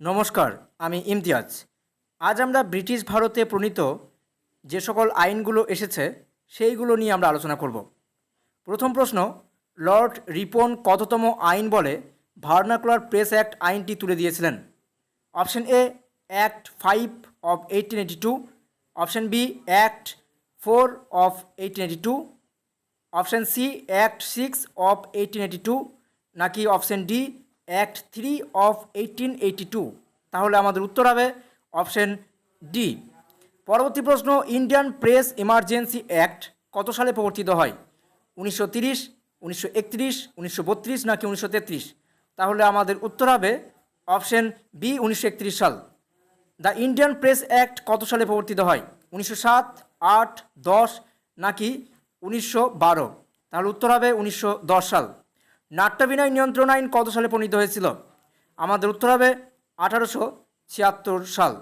নমস্কার, আমি ইমতিয়াজ। আজ আমরা ব্রিটিশ ভারতে প্রণীত যে সকল আইনগুলো এসেছে, সেইগুলো নিয়ে আমরা আলোচনা করব। প্রথম প্রশ্ন, লর্ড রিপন কততম আইন বলে ভার্নাকুলার প্রেস অ্যাক্ট আইনটি তুলে দিয়েছিলেন? Option A, act five of eighteen eighty two. Option B, act four of eighteen eighty two. Option C, act six of eighteen eighty two. নাকি option D act three of eighteen eighty two তাহলে আমাদের উত্তর হবে option D পরবর্তী প্রশ্ন Indian press emergency act কত সালে প্রবর্তিত হয়? উনিশশো তিরিশ, উনিশশো একত্রিশ, উনিশশো বত্রিশ নাকি উনিশশো তেত্রিশ? তাহলে আমাদের উত্তর হবে অপশন বি উনিশশো একত্রিশ সাল। দ্য ইন্ডিয়ান প্রেস অ্যাক্ট কত সালে প্রবর্তিত হয়? উনিশশো সাত, আট, দশ নাকি উনিশশো বারো? তাহলে উত্তর হবে উনিশশো দশ সাল। নাট্যাভিনয় নিয়ন্ত্রণ আইন কত সালে প্রণীত হয়েছিল? আমাদের উত্তর হবে আঠারোশো ছিয়াত্তর সাল।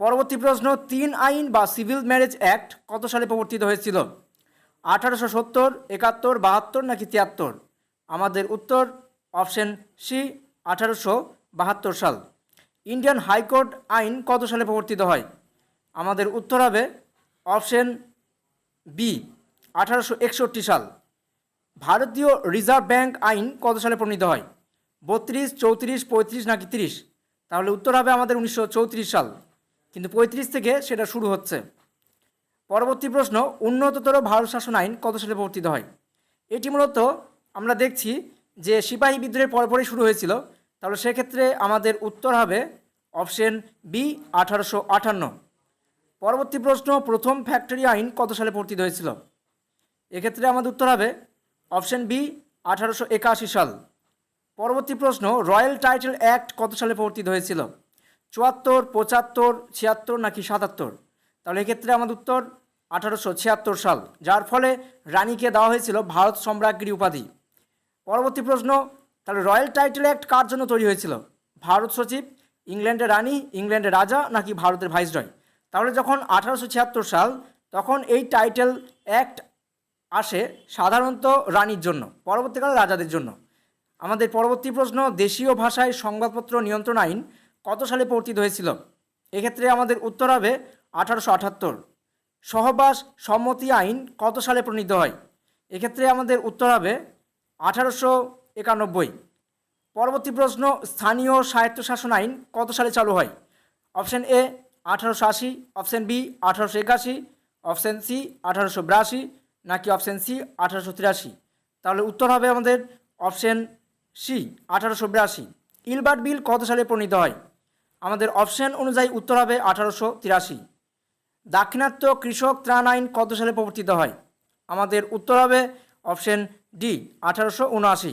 পরবর্তী প্রশ্ন, তিন আইন বা সিভিল ম্যারেজ অ্যাক্ট কত সালে প্রবর্তিত হয়েছিল? আঠারোশো সত্তর, একাত্তর, বাহাত্তর নাকি তিয়াত্তর? আমাদের উত্তর অপশন সি, আঠারোশো বাহাত্তর সাল। ইন্ডিয়ান হাইকোর্ট আইন কত সালে প্রবর্তিত হয়? আমাদের উত্তর হবে অপশন বি, আঠারোশো একষট্টি সাল। ভারতীয় রিজার্ভ ব্যাংক আইন কত সালে প্রণীত হয়? বত্রিশ, চৌত্রিশ, পঁয়ত্রিশ নাকি তিরিশ? তাহলে উত্তর হবে আমাদের উনিশশো চৌত্রিশ সাল। কিন্তু পঁয়ত্রিশ থেকে সেটা শুরু হচ্ছে। পরবর্তী প্রশ্ন, উন্নততর ভারত শাসন আইন কত সালে প্রবর্তিত হয়? এটি মূলত আমরা দেখছি যে সিপাহী বিদ্রোহের পরপরই শুরু হয়েছিল। তাহলে সেক্ষেত্রে আমাদের উত্তর হবে অপশন বি, আঠারোশো আটান্ন। পরবর্তী প্রশ্ন, প্রথম ফ্যাক্টরি আইন কত সালে প্রবর্তিত হয়েছিল? এক্ষেত্রে আমাদের উত্তর হবে অপশন বি, আঠারোশো একাশি সাল। পরবর্তী প্রশ্ন, রয়্যাল টাইটেল অ্যাক্ট কত সালে প্রবর্তিত হয়েছিল? চুয়াত্তর, পঁচাত্তর, ছিয়াত্তর নাকি সাতাত্তর? তাহলে এক্ষেত্রে আমাদের উত্তর, আঠারোশো ছিয়াত্তর সাল। যার ফলে রানীকে দেওয়া হয়েছিল ভারত সম্রাজ্ঞী উপাধি। পরবর্তী প্রশ্ন, তাহলে রয়্যাল টাইটেল অ্যাক্ট কার জন্য তৈরি হয়েছিল? ভারত সচিব, ইংল্যান্ডের রানী, ইংল্যান্ডের রাজা নাকি ভারতের ভাইসরয়? তাহলে যখন আঠারোশো ছিয়াত্তর সাল, তখন এই টাইটেল অ্যাক্ট আসে সাধারণত রানীর জন্য, পরবর্তীকালে রাজাদের জন্য। আমাদের পরবর্তী প্রশ্ন, দেশীয় ভাষায় সংবাদপত্র নিয়ন্ত্রণ আইন কত সালে প্রবর্তিত হয়েছিল? এক্ষেত্রে আমাদের উত্তর হবে আঠারোশো আটাত্তর। সহবাস সম্মতি আইন কত সালে প্রণীত হয়? এক্ষেত্রে আমাদের উত্তর হবে আঠারোশো একানব্বই। পরবর্তী প্রশ্ন, স্থানীয় স্বায়ত্তশাসন আইন কত সালে চালু হয়? অপশন এ আঠারোশো আশি, অপশন বি আঠারোশো একাশি, অপশন সি আঠারোশো বিরাশি নাকি অপশন সি আঠারোশো তিরাশি? তাহলে উত্তর হবে আমাদের অপশন সি আঠারোশো বিরাশি। ইলবার্ট বিল কত সালে প্রণীত হয়? আমাদের অপশন অনুযায়ী উত্তর হবে আঠারোশো তিরাশি। দাক্ষিণাত্য কৃষক ত্রাণ আইন কত সালে প্রবর্তিত হয়? আমাদের উত্তর হবে অপশন ডি আঠারোশো উনআশি।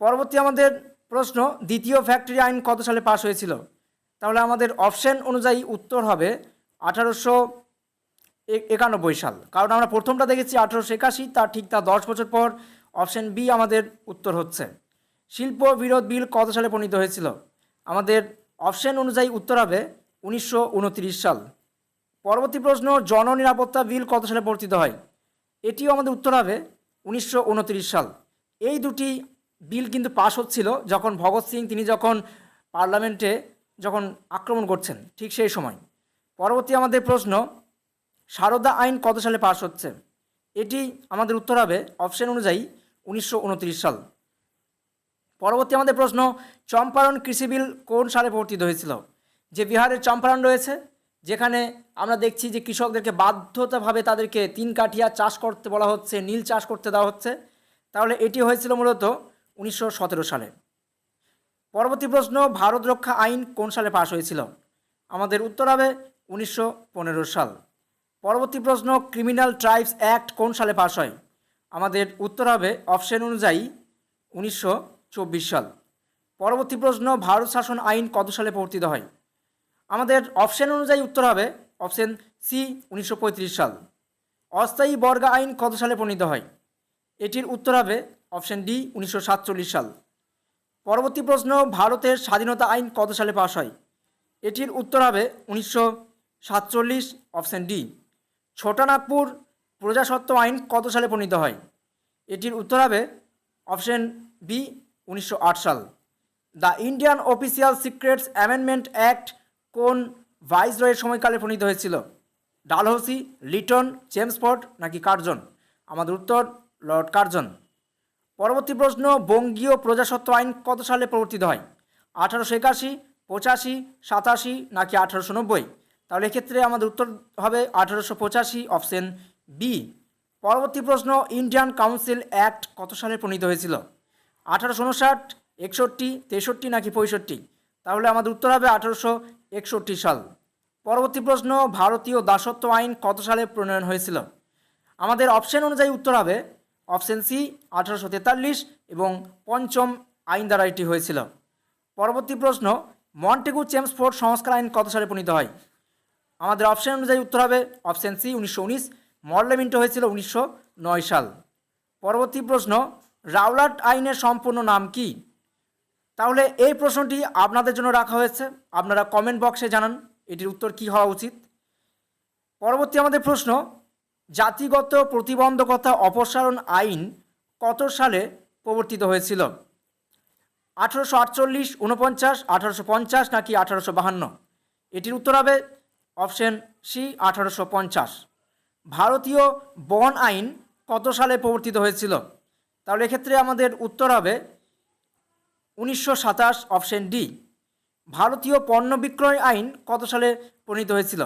পরবর্তী আমাদের প্রশ্ন, দ্বিতীয় ফ্যাক্টরি আইন কত সালে পাশ হয়েছিল? তাহলে আমাদের অপশন অনুযায়ী উত্তর হবে আঠারোশো একানব্বই সাল। কারণ আমরা প্রথমটা দেখেছি আঠারোশো একাশি তার ঠিক তার দশ বছর পর অপশন বি আমাদের উত্তর হচ্ছে। শিল্প বিরোধ বিল কত সালে প্রণীত হয়েছিল? আমাদের অপশন অনুযায়ী উত্তর হবে উনিশশো উনত্রিশ সাল। পরবর্তী প্রশ্ন, জননিরাপত্তা বিল কত সালে প্রবর্তিত হয়? এটিও আমাদের উত্তর হবে উনিশশো উনত্রিশ সাল। এই দুটি বিল কিন্তু পাশ হচ্ছিল যখন ভগৎ সিং, তিনি যখন পার্লামেন্টে যখন আক্রমণ করছেন, ঠিক সেই সময়। পরবর্তী আমাদের প্রশ্ন সারদা আইন কত সালে পাশ হচ্ছে? এটি আমাদের উত্তর হবে অপশন অনুযায়ী উনিশশো উনত্রিশ সাল। পরবর্তী আমাদের প্রশ্ন, চম্পারণ কৃষি বিল কোন সালে প্রবর্তিত হয়েছিল? যে বিহারের চম্পারণ রয়েছে, যেখানে আমরা দেখছি যে কৃষকদেরকে বাধ্যতাভাবে তাদেরকে তিন কাঠিয়া চাষ করতে বলা হচ্ছে, নীল চাষ করতে দেওয়া হচ্ছে। তাহলে এটি হয়েছিল মূলত উনিশশো সতেরো সালে। পরবর্তী প্রশ্ন, ভারত রক্ষা আইন কোন সালে পাশ হয়েছিল? আমাদের উত্তর হবে উনিশশো পনেরো সাল। পরবর্তী প্রশ্ন ক্রিমিনাল ট্রাইবস অ্যাক্ট কোন সালে পাশ হয়? আমাদের উত্তর হবে অপশন অনুযায়ী উনিশশো চব্বিশ সাল। পরবর্তী প্রশ্ন, ভারত শাসন আইন কত সালে প্রবর্তিত হয়? আমাদের অপশন অনুযায়ী উত্তর হবে অপশন সি উনিশশো পঁয়ত্রিশ সাল। অস্থায়ী বর্গা আইন কত সালে প্রণীত হয়? এটির উত্তর হবে অপশন ডি উনিশশো সাতচল্লিশ সাল। পরবর্তী প্রশ্ন, ভারতের স্বাধীনতা আইন কত সালে পাশ হয়? এটির উত্তর হবে উনিশশো সাতচল্লিশ অপশন ডি ছোটানাগপুর প্রজাসত্ব আইন কত সালে প্রণীত হয়? এটির উত্তর হবে অপশন বি উনিশশো আট সাল। The Indian official secrets amendment act কোন ভাইসরয়ের সময়কালে প্রণীত হয়েছিল? ডালহৌসি, লিটন জেমসফোর্ড নাকি কার্জন? আমাদের উত্তর, লর্ড কার্জন। পরবর্তী প্রশ্ন, বঙ্গীয় প্রজাসত্ব আইন কত সালে প্রবর্তিত হয়? আঠারোশো একাশি, পঁচাশি, সাতাশি নাকি আঠারোশো নব্বই? তাহলে এক্ষেত্রে আমাদের উত্তর হবে আঠারোশো পঁচাশি অপশন বি পরবর্তী প্রশ্ন ইন্ডিয়ান কাউন্সিল অ্যাক্ট কত সালে প্রণীত হয়েছিল? আঠারোশো উনষাট একষট্টি, তেষট্টি নাকি পঁয়ষট্টি? তাহলে আমাদের উত্তর হবে আঠারোশো একষট্টি সাল। পরবর্তী প্রশ্ন, ভারতীয় দাসত্ব আইন কত সালে প্রণয়ন হয়েছিল? আমাদের অপশন অনুযায়ী উত্তর হবে অপশন সি আঠারোশো তেতাল্লিশ এবং পঞ্চম আইন দ্বারা এটি হয়েছিল। পরবর্তী প্রশ্ন মন্টেগু চেমসফোর্ড সংস্কার আইন কত সালে প্রণীত হয়? আমাদের অপশন অনুযায়ী উত্তর হবে অপশন সি উনিশশো উনিশ। মর্লেমিন্ট হয়েছিল উনিশশো নয় সাল। পরবর্তী প্রশ্ন, রাওলাট আইনের সম্পূর্ণ নাম কি? তাহলে এই প্রশ্নটি আপনাদের জন্য রাখা হয়েছে। আপনারা কমেন্ট বক্সে জানান, এটির উত্তর কি হওয়া উচিত। পরবর্তী আমাদের প্রশ্ন, জাতিগত প্রতিবন্ধকতা অপসারণ আইন কত সালে প্রবর্তিত হয়েছিল? আঠারোশো আটচল্লিশ উনপঞ্চাশ আঠারোশো পঞ্চাশ নাকি আঠারোশো বাহান্ন? এটির উত্তর হবে অপশন সি, আঠারোশো পঞ্চাশ। ভারতীয় বন আইন কত সালে প্রবর্তিত হয়েছিল? তাহলে এক্ষেত্রে আমাদের উত্তর হবে উনিশশো সাতাশ, অপশন ডি। ভারতীয় পণ্য বিক্রয় আইন কত সালে প্রণীত হয়েছিল?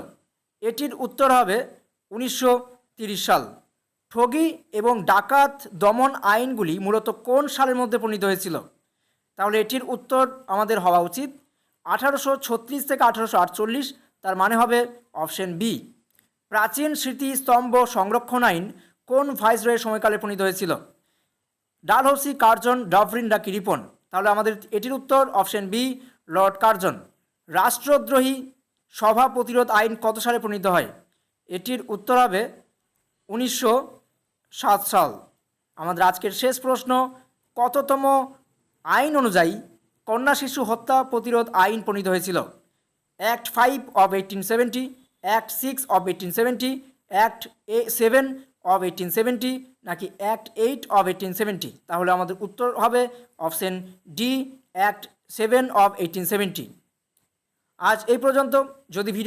এটির উত্তর হবে উনিশশো সাল। ঠগি এবং ডাকাত দমন আইনগুলি মূলত কোন সালের মধ্যে প্রণীত হয়েছিল? তাহলে এটির উত্তর আমাদের হওয়া উচিত। আঠারোশো ছত্রিশ থেকে আঠারোশো আটচল্লিশ তার মানে হবে অপশন বি। প্রাচীন স্মৃতিস্তম্ভ সংরক্ষণ আইন কোন ভাইসরয়ের সময়কালে প্রণীত হয়েছিল? ডালহৌসি কার্জন ডাভরিন ডাকি রিপন? তাহলে আমাদের এটির উত্তর অপশন বি, লর্ড কার্জন। রাষ্ট্রদ্রোহী সভা প্রতিরোধ আইন কত সালে প্রণীত হয়? এটির উত্তর হবে উনিশশো সাত সাল। আমাদের আজকের শেষ প্রশ্ন, কততম আইন অনুযায়ী কন্যা শিশু হত্যা প্রতিরোধ আইন প্রণীত হয়েছিল? Act five of eighteen seventy act six of eighteen seventy act A seven of eighteen seventy নাকি act eight of eighteen seventy তাহলে আমাদের উত্তর হবে option D act seven of eighteen seventy আজ এই পর্যন্ত। যদি ভিডিও